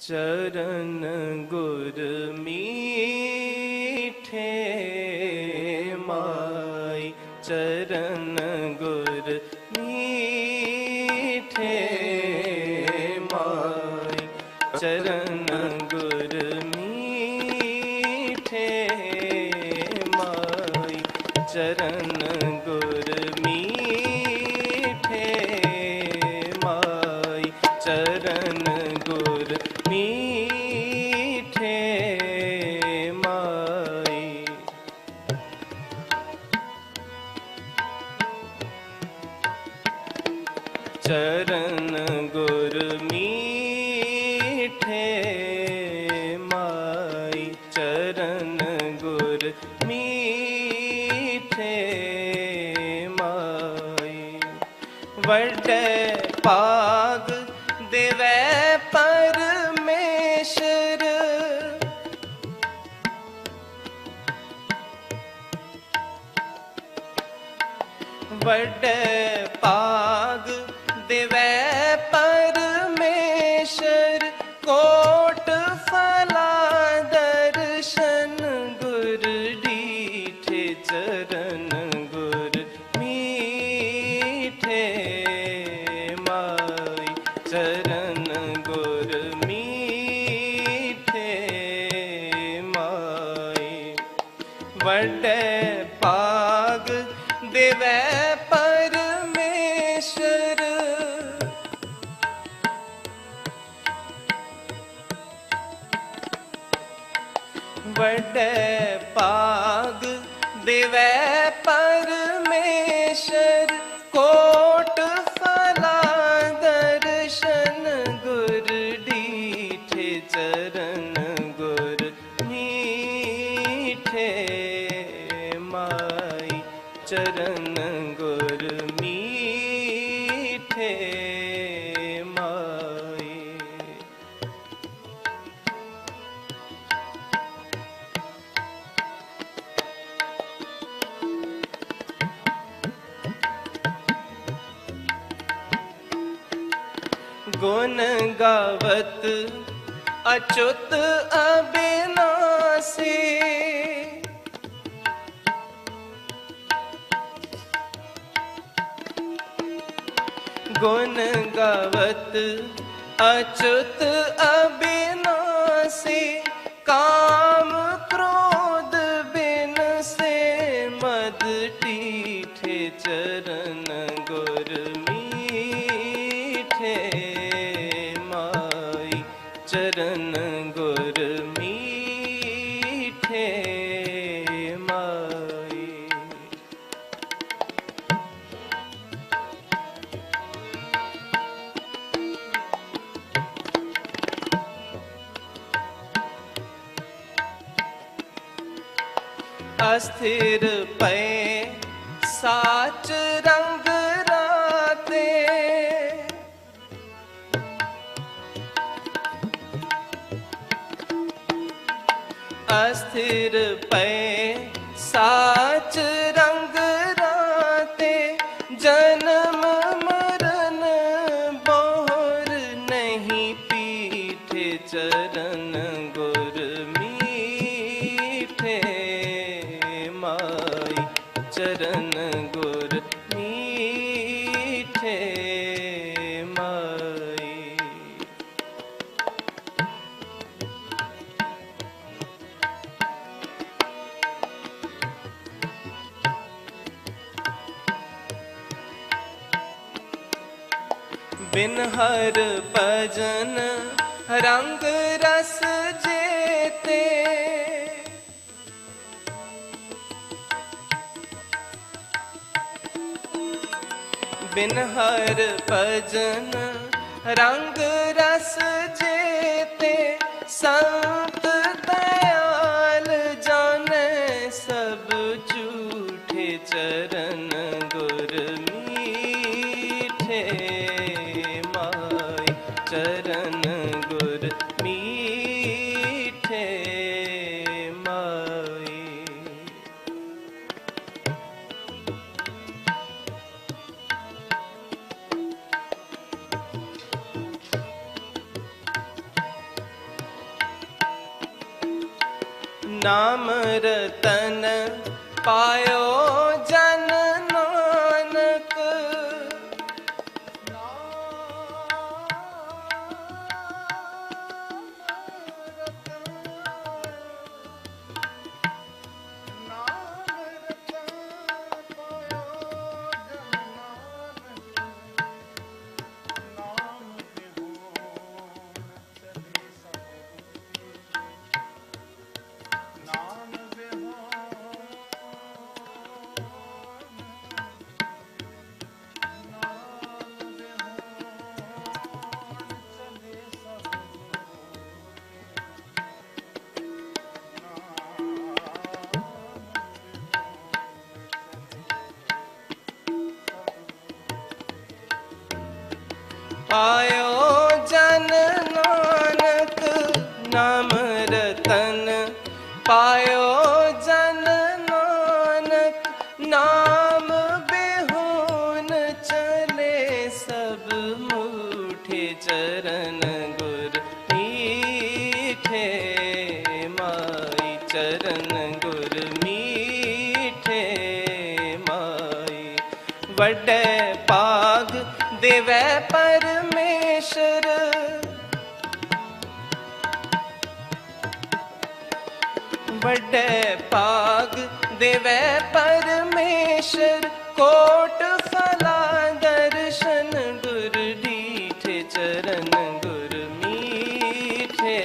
चरण गुर मीठे माई चरगुर्मि माय चरगुर मिथे माय चरगुरी ਚਰਨ ਗੁਰ ਮੀਠੇ ਮਾਈ। ਵੱਡੇ ਪਾਗ ਦੇਵੈ ਪਰਮੇਸ਼ਰ। ਵੱਡੇ ਭਾਗ ਦੇਵੈ ਚਰਨ ਗੁਰ ਮੀਠੇ ਮਾਈ। ਚਰਨ ਗੁਰ ਮੀਠੇ ਮਾਈ। ਵੱਡੇ ਪਾਗ ਦੇਵੈ ਪਰਮੇਸ਼ਰ। ਵੱਡੇ ਗੁਣ ਗਾਵਤ ਅਚੁਤ ਅਬਿਨਾਸੀ। गुण गावत अच्युत अविनाशी काम क्रोध बिन से मद टीठे चरण गुर मीठे माई चरण गुर गुरमी ਅਸਥਿਰ ਪਏ ਸਾਚ ਰੰਗ ਰਾਤੇ। ਅਸਥਿਰ ਪਏ ਮਾਈ ਚਰਨ ਗੁਰ ਮੀਠੇ ਮਾਈ ਬਿਨ ਹਰ ਭਜਨ ਰੰਗ ਰਸ ਜੇਤੇ ਬਿਨ ਹਰ ਭਜਨ ਰੰਗ ਰਸ ਜੇਤੇ ਸੰਤ ਨਾਮ ਰਤਨ ਪਾਇਓ पायो जन नानक नाम बेहोन चले सब सू चरण गुर मीठे माई चरण गुर मीठे माई बड् ਵੱਡੇ ਭਾਗ ਦੇਵੈ ਪਰਮੇਸ਼ਰ, ਕੋਟ ਫਲਾ ਦਰਸ਼ਨ ਗੁਰ ਡੀਠੇ ਚਰਨ ਗੁਰ ਮੀਠੇ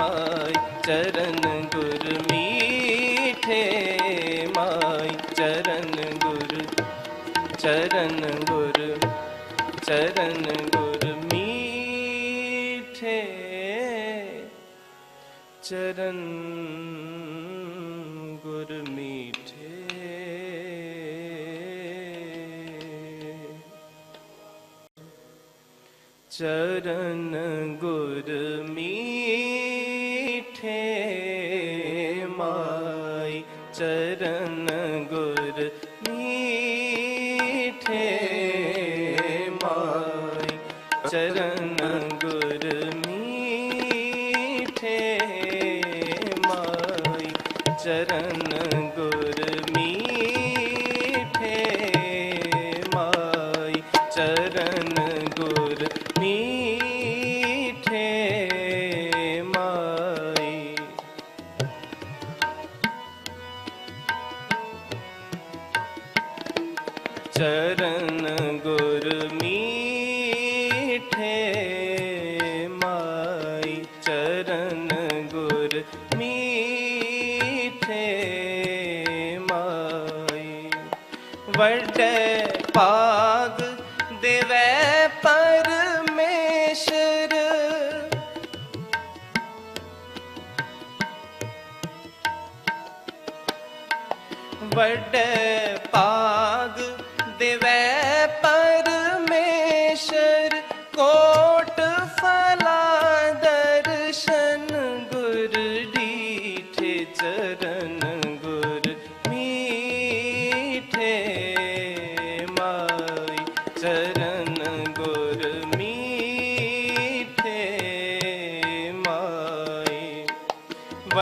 ਮਾਈ, ਚਰਨ ਗੁਰ ਮੀਠੇ ਮਾਈ, ਚਰਨ ਗੁਰ ਚਰਨ ਗੁਰ ਚਰਨ ਗੁਰ ਮੀਠੇ, ਚਰਨ शरण गुर मीठे चरणगुर मी मा चरगुडी माय चर गुरी ਵੱਡੇ ਭਾਗ ਦੇਵੈ ਪਰਮੇਸ਼ਰ। ਵੱਡੇ